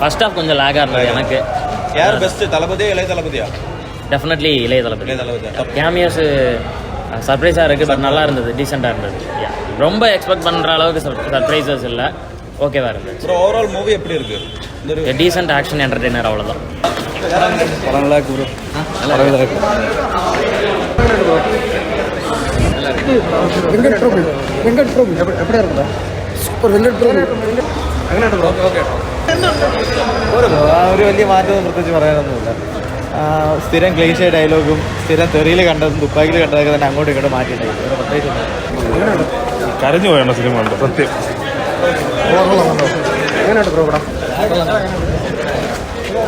First of கொஞ்சம் லேகாக இருந்தது எனக்கு. யார் பெஸ்ட் தளபதியா இளைய தளபதியா? டெஃபினெட்லி இளைய தளபதி. கேமியோஸ் சர்ப்ரைஸாக இருக்குது. பட் நல்லா இருந்தது. டீசெண்டாக இருந்தது. ரொம்ப எக்ஸ்பெக்ட் பண்ணுற அளவுக்கு சர்ப்ரைசஸ் இல்லை. ஓகேவா இருந்தது ஓவரால் மூவி எப்படி இருக்கு? டீசெண்ட் ஆக்ஷன் என்டர்டெய்னர் அவ்வளோதான் படம் நல்லா வெங்கட் ப்ரோ வெங்கட் ப்ரோ எப்படி இருக்குதா super Venkat bro Venkat bro okay ഒരു വലിയ മാറ്റമൊന്നും പ്രത്യേകിച്ച് പറയാനൊന്നുമില്ല. സ്ഥിരം ക്ലീശ ഡയലോഗും സ്ഥിരം തെറിയിൽ കണ്ടതും തുപ്പാക്കിയിൽ കണ്ടതൊക്കെ തന്നെ അങ്ങോട്ടും ഇങ്ങോട്ടും മാറ്റിയിട്ടുണ്ട്. പ്രത്യേകിച്ച് കരഞ്ഞു പോയാണ് സിനിമ കണ്ടു സത്യം. എങ്ങനെയുണ്ട് ബ്രോ പടം?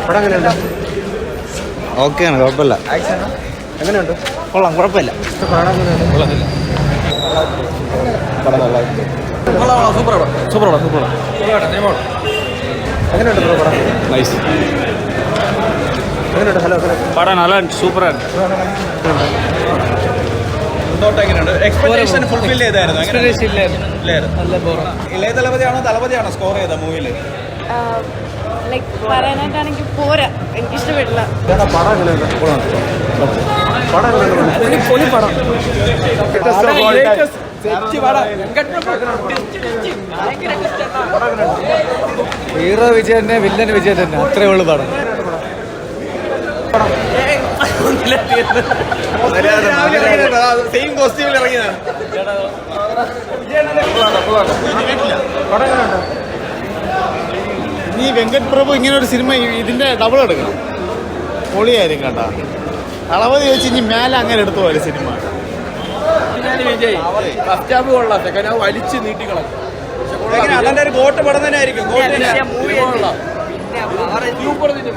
പടം എങ്ങനെയുണ്ട്? ഓക്കെയാണ് കുഴപ്പമില്ല. എങ്ങനെയുണ്ട്? കൊള്ളാം കുഴപ്പമില്ല. സൂപ്പർ സൂപ്പർ സൂപ്പർ എങ്ങനെയുണ്ട് ബ്രോ നൈസ്. എങ്ങനെയുണ്ട്? Hello hello. പടം നല്ല സൂപ്പറാണ്. ഇളയ തലപതിയാണോ തലപതിയാണോ സ്കോർ ചെയ്ത മൂവിയിൽ ലൈക്ക് പറയാനായിട്ടാണെങ്കിൽ പോരാ. എനിക്ക് ഇഷ്ടപ്പെട്ടില്ല പടം ഹീറോ വിജയൻ തന്നെ വില്ലൻ വിജയൻ തന്നെ. അത്രേ ഉള്ളു പടം. സെയിം കോസ്റ്റ്യൂമിൽ നീ വെങ്കട് പ്രഭു ഇങ്ങനെ ഒരു സിനിമ ഇതിന്റെ ഡബിൾ എടുക്കണം. പൊളിയായിരിക്കും കേട്ടാ. അളവതി വെച്ച് ഇനി മേലെ അങ്ങനെ എടുത്തു പോലെ സിനിമ. എങ്ങനെ? അതിന്റെ ഒരു ഗോട്ട് പടം തന്നെ ആയിരിക്കും.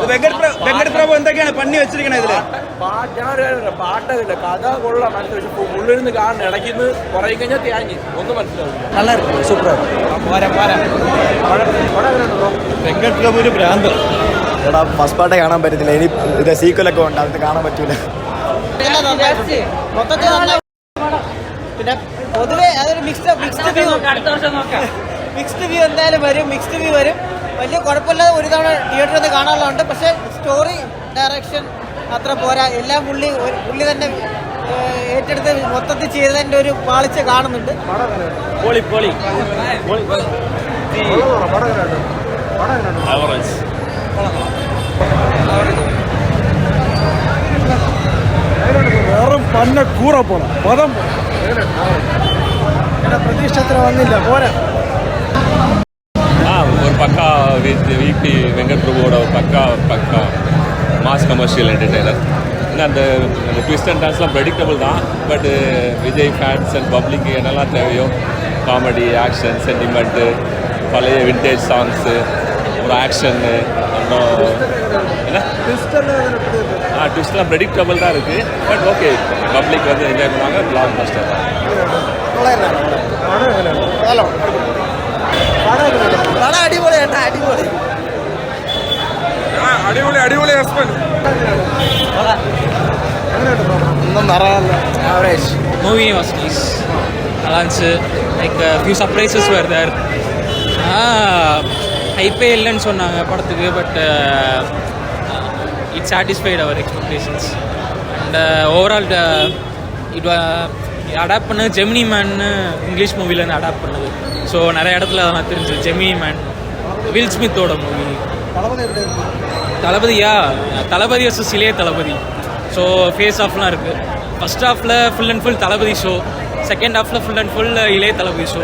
വെങ്കട് പ്ര- വെങ്കട് പ്രഭു എന്തൊക്കെയാണ് പണി വെച്ചിരിക്കണേ ഇതിൽ? പാട്ടതില്ല കഥ കൊള്ളാം. മനസ്സിലായി ഉള്ളിരുന്ന് കാണണം ഇടയ്ക്കുന്ന് കുറയും കഴിഞ്ഞാൽ തേങ്ങി ഒന്നും മനസ്സിലാവില്ല. നല്ല സൂപ്പർ. വെങ്കട് പ്രഭു ഒരു ഭ്രാന്ത്. എടാ ഫസ്റ്റ് പാർട്ടേ കാണാൻ പറ്റത്തില്ല. ഇനി ഇത് സീക്വലൊക്കെ ഉണ്ട്. അത് കാണാൻ പറ്റൂല. പിന്നെ പൊതുവേ അതൊരു mixed mixed view mixed view എന്തായാലും വരും മിക്സ്ഡ് വ്യൂ വരും. വലിയ കുഴപ്പമില്ലാതെ ഒരു തവണ തിയേറ്ററിൽ നിന്ന് കാണാനുള്ളതുണ്ട് പക്ഷേ സ്റ്റോറി ഡയറക്ഷൻ അത്ര പോരാ. എല്ലാം പുള്ളി പുള്ളി തന്നെ ഏറ്റെടുത്ത് മൊത്തത്തിൽ ചെയ്തതിന്റെ ഒരു പാളിച്ച കാണുന്നുണ്ട്. പൊളി പൊളി. பண்ண கூற போகலாம் பதம் ஒரு பக்கா வித் விபி வெங்கட் பிரபுவோட ஒரு பக்கா பக்கா மாஸ் கமர்ஷியல் என்டர்டைனர் ஏன்னா அந்த அந்த ட்விஸ்ட் அண்ட் டான்ஸ்லாம் ப்ரெடிக்டபிள் தான். பட்டு uh, விஜய் ஃபேன்ஸ் அண்ட் பப்ளிக்கு என்னெல்லாம் தேவையோ? காமெடி ஆக்ஷன் சென்டிமெண்ட்டு பழைய வின்டேஜ் சாங்ஸு ஒரு ஆக்ஷன்னு அப்புறம் என்ன ஆ ட்விஸ்ட்லாம் ப்ரெடிக்டபிள் தான் இருக்குது பட் ஓகே பப்ளிக் வந்து என்ஜாய் பண்ணுவாங்க பிளாக் பஸ்டர் தான் പടം അടിപൊളി ഏട്ടാ അടിപൊളി അടിപൊളി അടിപൊളി ഹസ്ബൻഡ് ഒന്നും പറയാനില്ല ആവറേജ് மூவி வாஸ் நைஸ் நல்லா இருந்துச்சு like few surprises where there hyphae இல்லைன்னு சொன்னாங்க படத்துக்கு but it satisfied our expectations and overall it adapt பண்ணது ஜெமினி மேன்னு இங்கிலீஷ் மூவிலேருந்து அடாப்ட் பண்ணது. ஸோ நிறைய இடத்துல அதெல்லாம் தெரிஞ்சு ஜெமினி மேன் வில் ஸ்மித்தோட movie தளபதியா? Thalapathy versus Ilaya Thalapathy. So face ஆஃப்லாம் இருக்குது ஃபர்ஸ்ட் ஹாஃபில் full and full Thalapathy show second ஹாஃபில் full and full Ilaiya Thalapathy show